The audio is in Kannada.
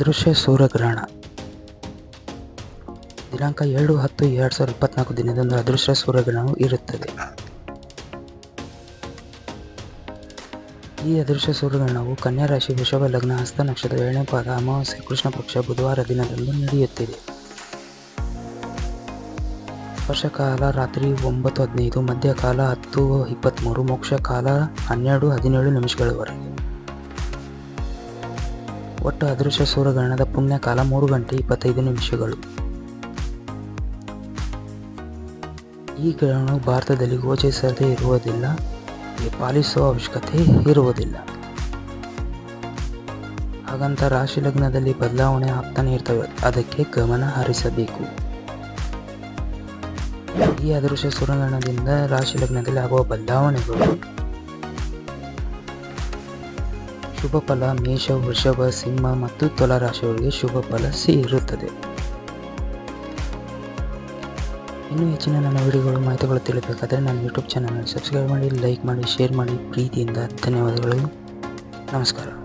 ಅದೃಶ್ಯ ಸೂರ್ಯಗ್ರಹಣ. ದಿನಾಂಕ ಏಳು ಹತ್ತು ಎರಡು ಸಾವಿರದ ಇಪ್ಪತ್ನಾಲ್ಕು ದಿನದಂದು ಅದೃಶ್ಯ ಸೂರ್ಯಗ್ರಹಣವು ಇರುತ್ತದೆ. ಈ ಅದೃಶ್ಯ ಸೂರ್ಯಗ್ರಹಣವು ಕನ್ಯಾ ರಾಶಿ, ವೃಷಭ, ಲಗ್ನ, ಹಸ್ತ ನಕ್ಷತ್ರ, ಏಳನೇ ಪಾದ, ಅಮಾವಾಸ್ಯ, ಕೃಷ್ಣ ಪಕ್ಷ, ಬುಧವಾರ ದಿನದಂದು ನಡೆಯುತ್ತಿದೆ. ಸ್ಪರ್ಶಕಾಲ ರಾತ್ರಿ ಒಂಬತ್ತು ಹದಿನೈದು, ಮಧ್ಯಕಾಲ ಹತ್ತು ಇಪ್ಪತ್ತ್ಮೂರು ಮೋಕ್ಷಕಾಲ ಹನ್ನೆರಡು ಹದಿನೇಳು ನಿಮಿಷಗಳವರೆಗೆ. ಒಟ್ಟು ಅದೃಶ್ಯ ಸೂರ್ಯಗ್ರಹಣದ ಪುಣ್ಯಕಾಲ ಮೂರು ಗಂಟೆ ಇಪ್ಪತ್ತೈದು ನಿಮಿಷಗಳು. ಈ ಗ್ರಹಣವು ಭಾರತದಲ್ಲಿ ಗೋಚರಿಸದೇ ಇರುವುದಿಲ್ಲ, ಪಾಲಿಸುವ ಅವಶ್ಯಕತೆ ಇರುವುದಿಲ್ಲ. ಹಾಗಂತ ರಾಶಿ ಲಗ್ನದಲ್ಲಿ ಬದಲಾವಣೆ ಆಗ್ತಾನೆ ಇರ್ತವೆ, ಅದಕ್ಕೆ ಗಮನ ಹರಿಸಬೇಕು. ಈ ಅದೃಶ್ಯ ಸೂರ್ಯಗ್ರಹಣದಿಂದ ರಾಶಿ ಲಗ್ನದಲ್ಲಿ ಆಗುವ ಬದಲಾವಣೆಗಳು ಶುಭ ಫಲ, ಮೇಷ, ವೃಷಭ, ಸಿಂಹ ಮತ್ತು ತುಲಾ ರಾಶಿಯವರಿಗೆ ಶುಭ ಫಲ ಇರುತ್ತದೆ ಇನ್ನೂ ಹೆಚ್ಚಿನ ನನ್ನ ವಿಡಿಯೋಗಳು, ಮಾಹಿತಿಗಳು ತಿಳಿಬೇಕಾದರೆ ನನ್ನ ಯೂಟ್ಯೂಬ್ ಚಾನಲ್ ಸಬ್ಸ್ಕ್ರೈಬ್ ಮಾಡಿ ಲೈಕ್ ಮಾಡಿ ಶೇರ್ ಮಾಡಿ. ಪ್ರೀತಿಯಿಂದ ಧನ್ಯವಾದಗಳು. ನಮಸ್ಕಾರ.